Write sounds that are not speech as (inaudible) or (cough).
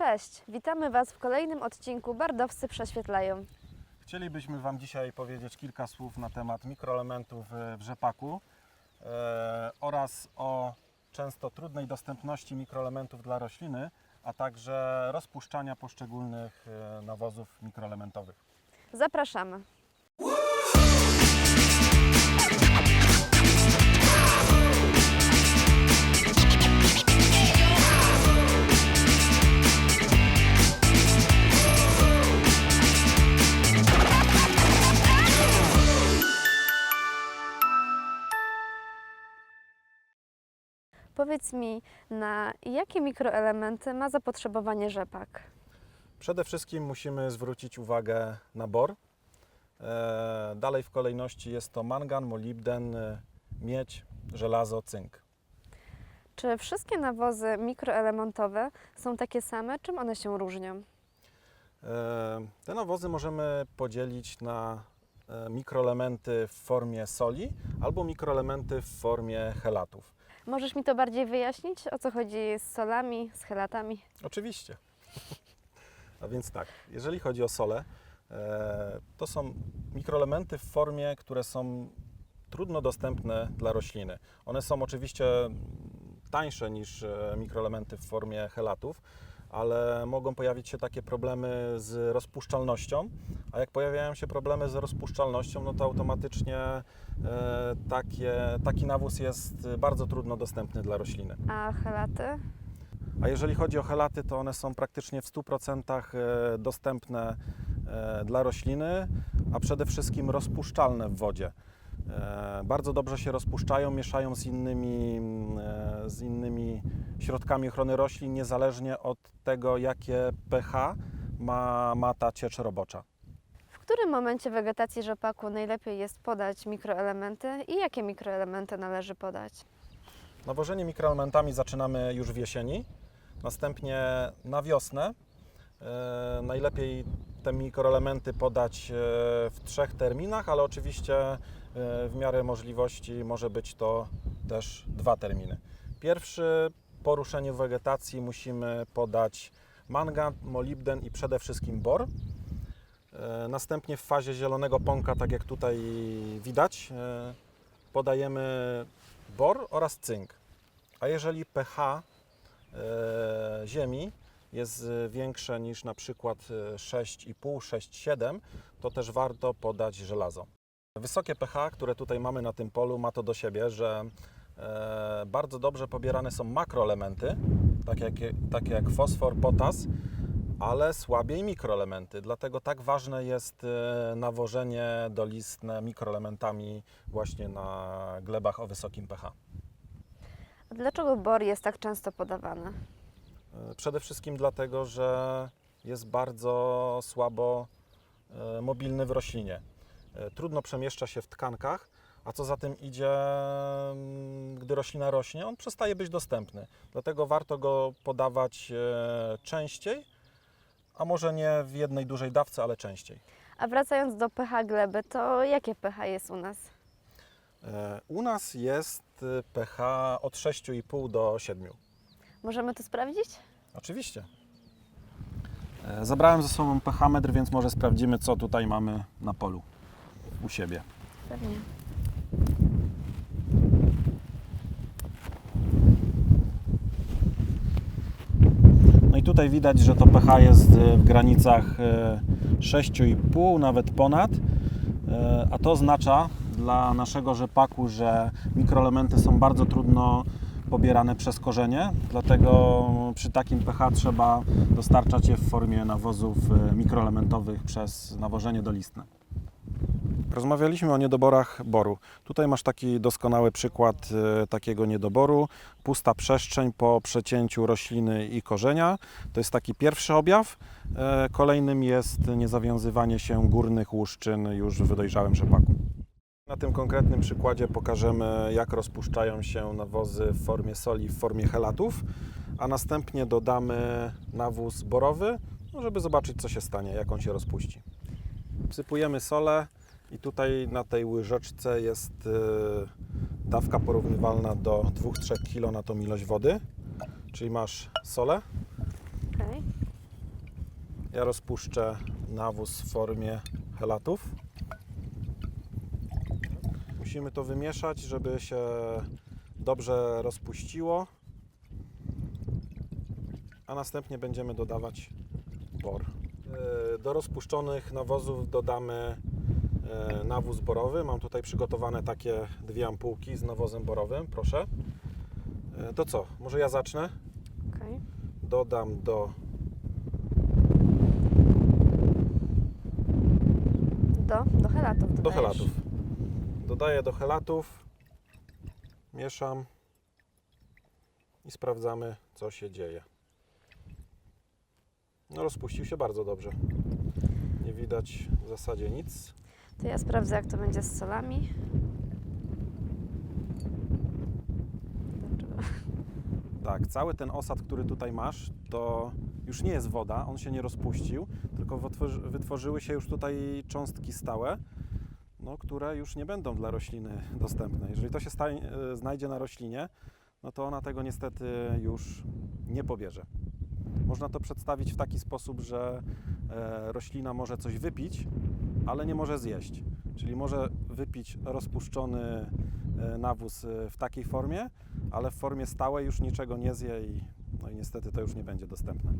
Cześć, witamy Was w kolejnym odcinku Bardowscy Prześwietlają. Chcielibyśmy Wam dzisiaj powiedzieć kilka słów na temat mikroelementów w rzepaku e, oraz o często trudnej dostępności mikroelementów dla rośliny, a także rozpuszczania poszczególnych e, nawozów mikroelementowych. Zapraszamy. Powiedz mi, na jakie mikroelementy ma zapotrzebowanie rzepak? Przede wszystkim musimy zwrócić uwagę na bor. E, Dalej w kolejności jest to mangan, molibden, e, miedź, żelazo, cynk. Czy wszystkie nawozy mikroelementowe są takie same, czym one się różnią? E, Te nawozy możemy podzielić na mikroelementy w formie soli albo mikroelementy w formie chelatów. Możesz mi to bardziej wyjaśnić, o co chodzi z solami, z chelatami? Oczywiście. (laughs) A więc tak, jeżeli chodzi o sole, e, to są mikroelementy w formie, które są trudno dostępne dla rośliny. One są oczywiście tańsze niż e, mikroelementy w formie chelatów, ale mogą pojawić się takie problemy z rozpuszczalnością, a jak pojawiają się problemy z rozpuszczalnością, no to automatycznie e, takie, taki nawóz jest bardzo trudno dostępny dla rośliny. A chelaty? A jeżeli chodzi o chelaty, to one są praktycznie w 100% e, dostępne e, dla rośliny, a przede wszystkim rozpuszczalne w wodzie. Bardzo dobrze się rozpuszczają, mieszają z innymi, mm, z innymi środkami ochrony roślin, niezależnie od tego, jakie pH ma, ma ta ciecz robocza. W którym momencie wegetacji rzepaku najlepiej jest podać mikroelementy i jakie mikroelementy należy podać? Nawożenie mikroelementami zaczynamy już w jesieni, następnie na wiosnę. E, najlepiej te mikroelementy podać e, w trzech terminach, ale oczywiście e, w miarę możliwości może być to też dwa terminy. Pierwszy po ruszeniu wegetacji musimy podać mangan, molibden i przede wszystkim bor. E, Następnie w fazie zielonego pąka, tak jak tutaj widać, e, podajemy bor oraz cynk. A jeżeli pH e, ziemi jest większe niż na przykład e, 6,5, 6,7, to też warto podać żelazo. Wysokie pH, które tutaj mamy na tym polu, ma to do siebie, że bardzo dobrze pobierane są makroelementy, takie jak, takie jak fosfor, potas, ale słabiej mikroelementy. Dlatego tak ważne jest e, nawożenie dolistne mikroelementami właśnie na glebach o wysokim pH. A Dlaczego bor jest tak często podawany? E, Przede wszystkim dlatego, że jest bardzo słabo e, mobilny w roślinie. E, Trudno przemieszcza się w tkankach, a co za tym idzie, mm, gdy roślina rośnie, on przestaje być dostępny. Dlatego warto go podawać e, częściej, a może nie w jednej dużej dawce, ale częściej. A wracając do pH gleby, to jakie pH jest u nas? E, U nas jest e, pH od 6,5 do 7. Możemy to sprawdzić? Oczywiście. Zabrałem ze sobą pH metr, więc może sprawdzimy, co tutaj mamy na polu u siebie. Pewnie. Tutaj widać, że to pH jest e, w granicach e, 6,5, nawet ponad. E, A to oznacza dla naszego rzepaku, że mikroelementy są bardzo trudno pobierane przez korzenie, dlatego przy takim pH trzeba dostarczać je w formie nawozów e, mikroelementowych przez nawożenie dolistne. Rozmawialiśmy o niedoborach boru. Tutaj masz taki doskonały przykład e, takiego niedoboru. Pusta przestrzeń po przecięciu rośliny i korzenia. To jest taki pierwszy objaw. E, Kolejnym jest niezawiązywanie się górnych łuszczyn już w dojrzałym rzepaku. Na tym konkretnym przykładzie pokażemy, jak rozpuszczają się nawozy w formie soli, w formie chelatów, a następnie dodamy nawóz borowy, no żeby zobaczyć, co się stanie, jak on się rozpuści. Wsypujemy solę i tutaj na tej łyżeczce jest y, dawka porównywalna do 2-3 kg na tą ilość wody. Czyli masz solę, Okej. Ja rozpuszczę nawóz w formie helatów. Musimy to wymieszać, żeby się dobrze rozpuściło. A następnie będziemy dodawać bor. E, Do rozpuszczonych nawozów dodamy nawóz borowy. Mam tutaj przygotowane takie dwie ampułki z nawozem borowym, proszę. E, To co? Może ja zacznę? Okej. Dodam do Do, do helatów Do dodajesz. helatów. Dodaję do helatów, mieszam i sprawdzamy, co się dzieje. No, rozpuścił się bardzo dobrze. Nie widać w zasadzie nic. To ja sprawdzę, jak to będzie z solami. Tak, cały ten osad, który tutaj masz, to już nie jest woda, on się nie rozpuścił, tylko wytworzy, wytworzyły się już tutaj cząstki stałe, no, które już nie będą dla rośliny dostępne. Jeżeli to się e, znajdzie na roślinie, no to ona tego niestety już nie pobierze. Można to przedstawić w taki sposób, że e, roślina może coś wypić, ale nie może zjeść. Czyli może wypić rozpuszczony e, nawóz e, w takiej formie, ale w formie stałej już niczego nie zje i, no i niestety to już nie będzie dostępne.